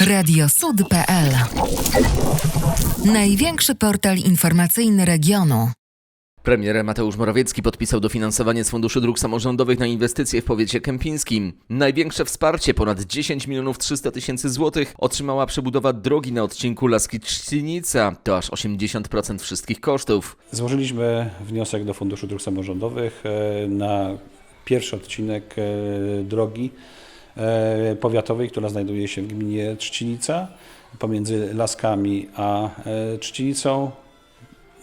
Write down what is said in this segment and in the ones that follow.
Radiosud.pl Największy portal informacyjny regionu. Premier Mateusz Morawiecki podpisał dofinansowanie z Funduszu Dróg Samorządowych na inwestycje w powiecie kępińskim. Największe wsparcie, ponad 10 milionów 300 tysięcy złotych, otrzymała przebudowa drogi na odcinku Laski-Trzcinica. To aż 80% wszystkich kosztów. Złożyliśmy wniosek do Funduszu Dróg Samorządowych e, na pierwszy odcinek e, drogi powiatowej, która znajduje się w gminie Trzcinica, pomiędzy Laskami a e, Trzcinicą.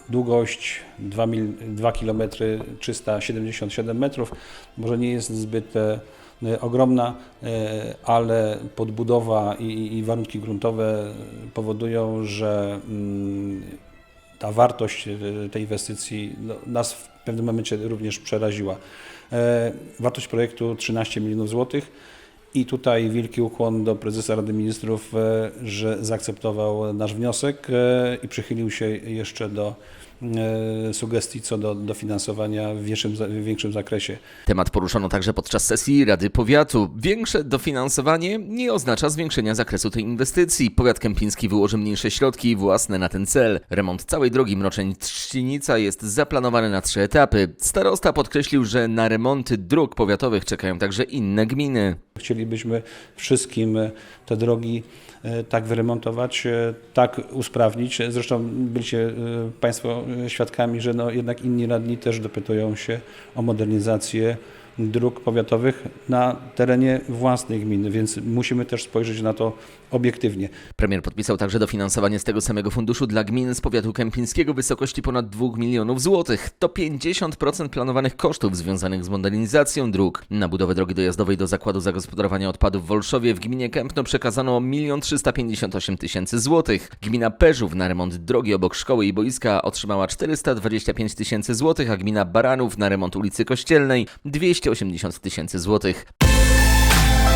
Długość 2, mil, 2 km 377 metrów. Może nie jest zbyt e, ogromna, e, ale podbudowa i, i warunki gruntowe powodują, że mm, ta wartość e, tej inwestycji no, nas w pewnym momencie również przeraziła. E, Wartość projektu 13 milionów złotych i tutaj wielki ukłon do prezesa Rady Ministrów, e, że zaakceptował nasz wniosek e, i przychylił się jeszcze do sugestii co do dofinansowania w większym, w większym zakresie. Temat poruszono także podczas sesji Rady Powiatu. Większe dofinansowanie nie oznacza zwiększenia zakresu tej inwestycji. Powiat kępiński wyłoży mniejsze środki własne na ten cel. Remont całej drogi Mroczeń-Trzcinica jest zaplanowany na trzy etapy. Starosta podkreślił, że na remonty dróg powiatowych czekają także inne gminy. Chcielibyśmy wszystkim e, te drogi e, tak wyremontować, e, tak usprawnić. Zresztą byliście e, Państwo e, świadkami, że no jednak inni radni też dopytują się o modernizację dróg powiatowych na terenie własnej gminy, więc musimy też spojrzeć na to obiektywnie. Premier podpisał także dofinansowanie z tego samego funduszu dla gmin z powiatu kępińskiego w wysokości ponad 2 milionów złotych. To 50% planowanych kosztów związanych z modernizacją dróg. Na budowę drogi dojazdowej do Zakładu Zagospodarowania Odpadów w Wolszowie w gminie Kępno przekazano 1 358 tysięcy złotych. Gmina Peżów na remont drogi obok szkoły i boiska otrzymała 425 tysięcy złotych, a gmina Baranów na remont ulicy Kościelnej 280 tysięcy złotych.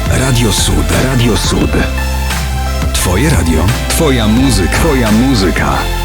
Radio Sud. Radio Sud. Twoje radio. Twoja muzyka. Twoja muzyka.